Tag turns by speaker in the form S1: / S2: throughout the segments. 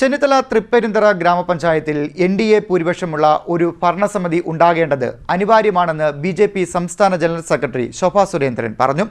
S1: ചെന്നിത്തല തൃപ്പരുന്തറ ഗ്രാമപഞ്ചായത്തിൽ N D A ഭൂരിപക്ഷമുള്ള ഒരു ഭരണസമിതി ഉണ്ടാകേണ്ടത് അനിവാര്യമാണെന്ന് ബി ജെ പി സംസ്ഥാന ജനറൽ സെക്രട്ടറി ശോഭാ സുരേന്ദ്രൻ പറഞ്ഞു.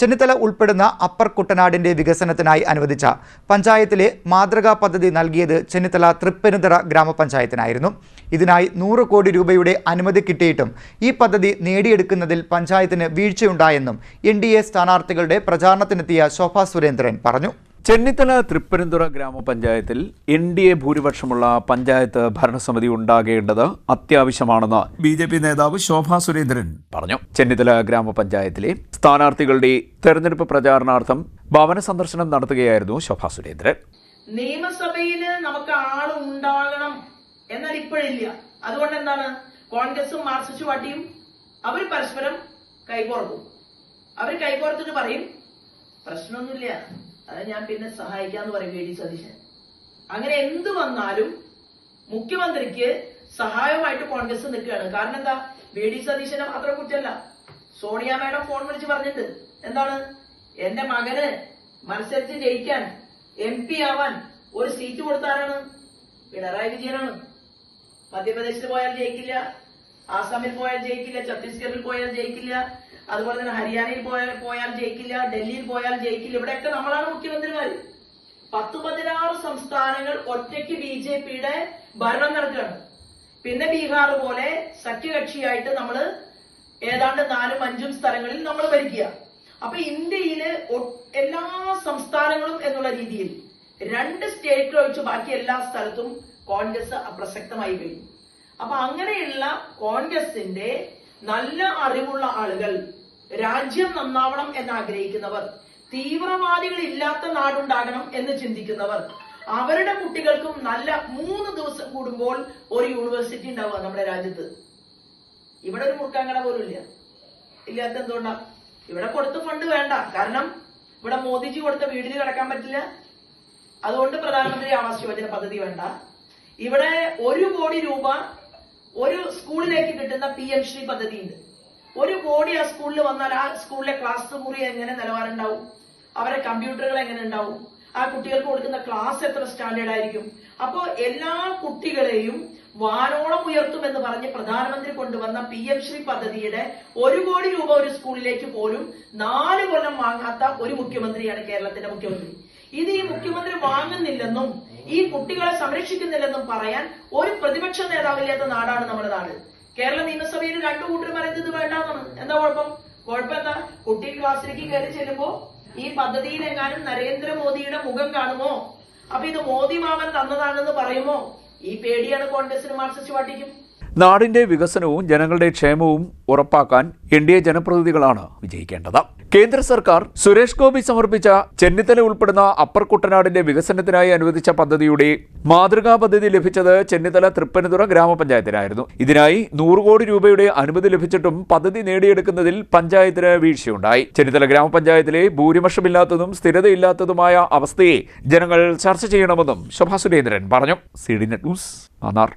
S1: ചെന്നിത്തല ഉൾപ്പെടുന്ന അപ്പർ കുട്ടനാടിന്റെ വികസനത്തിനായി അനുവദിച്ച പഞ്ചായത്തിലെ മാതൃകാ പദ്ധതി നൽകിയത് ചെന്നിത്തല തൃപ്പരുന്തറ ഗ്രാമപഞ്ചായത്തിനായിരുന്നു. ഇതിനായി നൂറ് കോടി രൂപയുടെ അനുമതി കിട്ടിയിട്ടും ഈ പദ്ധതി നേടിയെടുക്കുന്നതിൽ പഞ്ചായത്തിന് വീഴ്ചയുണ്ടായെന്നും എൻ ഡി എ സ്ഥാനാർത്ഥികളുടെ പ്രചാരണത്തിനെത്തിയ ശോഭാ സുരേന്ദ്രൻ പറഞ്ഞു.
S2: ചെന്നിത്തല തൃപ്പരന്തുറ ഗ്രാമപഞ്ചായത്തിൽ എൻ ഡി എ ഭൂരിപക്ഷമുള്ള പഞ്ചായത്ത് ഭരണസമിതി ഉണ്ടാകേണ്ടത് അത്യാവശ്യമാണെന്ന് ബി ജെ പി നേതാവ് ശോഭാ സുരേന്ദ്രൻ പറഞ്ഞു. ചെന്നിത്തല ഗ്രാമപഞ്ചായത്തിലെ സ്ഥാനാർത്ഥികളുടെ തെരഞ്ഞെടുപ്പ് പ്രചാരണാർത്ഥം ഭവന സന്ദർശനം നടത്തുകയായിരുന്നു ശോഭാ സുരേന്ദ്രൻ.
S3: നിയമസഭയിൽ നമുക്ക് ആൾ ഉണ്ടാകണം എന്നാൽ ഇപ്പോഴില്ല. അതുകൊണ്ട് എന്താണ്? കോൺഗ്രസും മാർക്സിസ്റ്റ് പാർട്ടിയും അവർ പരസ്പരം കൈകോർക്കും. അവർ കൈകോർത്തിട്ട് പറയും. പ്രശ്നമൊന്നുമില്ല. അത് ഞാൻ പിന്നെ സഹായിക്കാന്ന് പറയും വി ഡി സതീശൻ. അങ്ങനെ എന്ത് വന്നാലും മുഖ്യമന്ത്രിക്ക് സഹായമായിട്ട് കോൺഗ്രസ് നിൽക്കുകയാണ്. കാരണം എന്താ? വി ഡി സതീശനെ മാത്രം കുറ്റല്ല സോണിയ മാഡം ഫോൺ വിളിച്ച് പറഞ്ഞിട്ട് എന്താണ്? എന്റെ മകന് മത്സരിച്ച് ജയിക്കാൻ എം പി ആവാൻ ഒരു സീറ്റ് കൊടുത്താരാണ്? പിണറായി വിജയനാണ്. മധ്യപ്രദേശിൽ പോയാൽ ജയിക്കില്ല. ആസാമിൽ പോയാൽ ജയിക്കില്ല ഛത്തീസ്ഗഡിൽ പോയാൽ ജയിക്കില്ല അതുപോലെ തന്നെ ഹരിയാനയിൽ പോയാൽ പോയാൽ ജയിക്കില്ല ഡൽഹിയിൽ പോയാൽ ജയിക്കില്ല ഇവിടെയൊക്കെ നമ്മളാണ് മുഖ്യമന്ത്രിമാർ. പത്ത് പതിനാറ് സംസ്ഥാനങ്ങൾ ഒറ്റയ്ക്ക് ബി ജെ പിയുടെ ഭരണം നടക്കുകയാണ് പിന്നെ ബീഹാർ പോലെ സഖ്യകക്ഷിയായിട്ട് നമ്മൾ ഏതാണ്ട് നാലും അഞ്ചും സ്ഥലങ്ങളിൽ നമ്മൾ ഭരിക്കുക. അപ്പൊ ഇന്ത്യയിൽ എല്ലാ സംസ്ഥാനങ്ങളും എന്നുള്ള രീതിയിൽ രണ്ട് സ്റ്റേറ്റ് ഒഴിച്ച് ബാക്കി എല്ലാ സ്ഥലത്തും കോൺഗ്രസ് അപ്രസക്തമായി കഴിഞ്ഞു. അപ്പൊ അങ്ങനെയുള്ള കോൺഗ്രസിന്റെ നല്ല അറിവുള്ള ആളുകൾ രാജ്യം നന്നാവണം എന്ന് ആഗ്രഹിക്കുന്നവർ തീവ്രവാദികൾ ഇല്ലാത്ത നാടുണ്ടാകണം എന്ന് ചിന്തിക്കുന്നവർ അവരുടെ കുട്ടികൾക്കും നല്ല മൂന്ന് ദിവസം കൂടുമ്പോൾ ഒരു യൂണിവേഴ്സിറ്റി ഉണ്ടാവുക നമ്മുടെ രാജ്യത്ത്. ഇവിടെ ഒരു മുട്ടാങ്കട പോലും ഇല്ല. ഇല്ലാത്ത എന്തുകൊണ്ടാ? ഇവിടെ കൊടുത്ത ഫണ്ട് വേണ്ട. കാരണം ഇവിടെ മോദിജി കൊടുത്ത വീടിന് കിടക്കാൻ പറ്റില്ല. അതുകൊണ്ട് പ്രധാനമന്ത്രി ആവാസ് യോജന പദ്ധതി വേണ്ട. ഇവിടെ ഒരു കോടി രൂപ ഒരു സ്കൂളിലേക്ക് കിട്ടുന്ന പി എം ശ്രീ പദ്ധതി ഉണ്ട് ഒരു കോടി ആ സ്കൂളിൽ വന്നാൽ ആ സ്കൂളിലെ ക്ലാസ് മുറി എങ്ങനെ നിലവാരം ഉണ്ടാവും അവരെ കമ്പ്യൂട്ടറുകൾ എങ്ങനെ ഉണ്ടാവും? ആ കുട്ടികൾക്ക് കൊടുക്കുന്ന ക്ലാസ് എത്ര സ്റ്റാൻഡേർഡ് ആയിരിക്കും? അപ്പോ എല്ലാ കുട്ടികളെയും വാനോളം ഉയർത്തും എന്ന് പറഞ്ഞ് പ്രധാനമന്ത്രി കൊണ്ടുവന്ന പി എം ശ്രീ പദ്ധതിയുടെ ഒരു കോടി രൂപ ഒരു സ്കൂളിലേക്ക് പോലും നാല് കൊല്ലം വാങ്ങാത്ത ഒരു മുഖ്യമന്ത്രിയാണ് കേരളത്തിന്റെ മുഖ്യമന്ത്രി. ഇത് ഈ മുഖ്യമന്ത്രി വാങ്ങുന്നില്ലെന്നും ഈ കുട്ടികളെ സംരക്ഷിക്കുന്നില്ലെന്നും പറയാൻ ഒരു പ്രതിപക്ഷ നേതാവില്ലാത്ത നാടാണ് നമ്മുടെ നാട്. കേരള നിയമസഭയിൽ രണ്ടു കൂട്ടർ പറയുന്നത് വേണ്ടാന്നാണ്. എന്താ കുഴപ്പം? കുഴപ്പം എന്താ കുട്ടി ക്ലാസ്സിലേക്ക് കയറി ചെല്ലുമ്പോ ഈ പദ്ധതിയിൽ എങ്ങാനും നരേന്ദ്രമോദിയുടെ മുഖം കാണുമോ? അപ്പൊ ഇത് മോദി മാമൻ തന്നതാണെന്ന് പറയുമോ? ഈ പേടിയാണ് കോൺഗ്രസിനും മാർക്സിസ്റ്റ് പാർട്ടിക്കും
S2: നാടിന്റെ വികസനവും ജനങ്ങളുടെ ക്ഷേമവും ഉറപ്പാക്കാൻ എൻ ഡി എ ജനപ്രതിനിധികളാണ് വിജയിക്കേണ്ടത്. കേന്ദ്ര സർക്കാർ സുരേഷ് ഗോപി സമർപ്പിച്ച ചെന്നിത്തല ഉൾപ്പെടുന്ന അപ്പർ കുട്ടനാടിന്റെ വികസനത്തിനായി അനുവദിച്ച പദ്ധതിയുടെ മാതൃകാ പദ്ധതി ലഭിച്ചത് ചെന്നിത്തല തൃപ്പനതുറ ഗ്രാമപഞ്ചായത്തിനായിരുന്നു. ഇതിനായി നൂറ് കോടി രൂപയുടെ അനുമതി ലഭിച്ചിട്ടും പദ്ധതി നേടിയെടുക്കുന്നതിൽ പഞ്ചായത്തിന് വീഴ്ചയുണ്ടായി. ചെന്നിത്തല ഗ്രാമപഞ്ചായത്തിലെ ഭൂരിപക്ഷമില്ലാത്തതും സ്ഥിരതയില്ലാത്തതുമായ അവസ്ഥയെ ജനങ്ങൾ ചർച്ച ചെയ്യണമെന്നും ശോഭാ സുരേന്ദ്രൻ പറഞ്ഞു. C D net news Mannar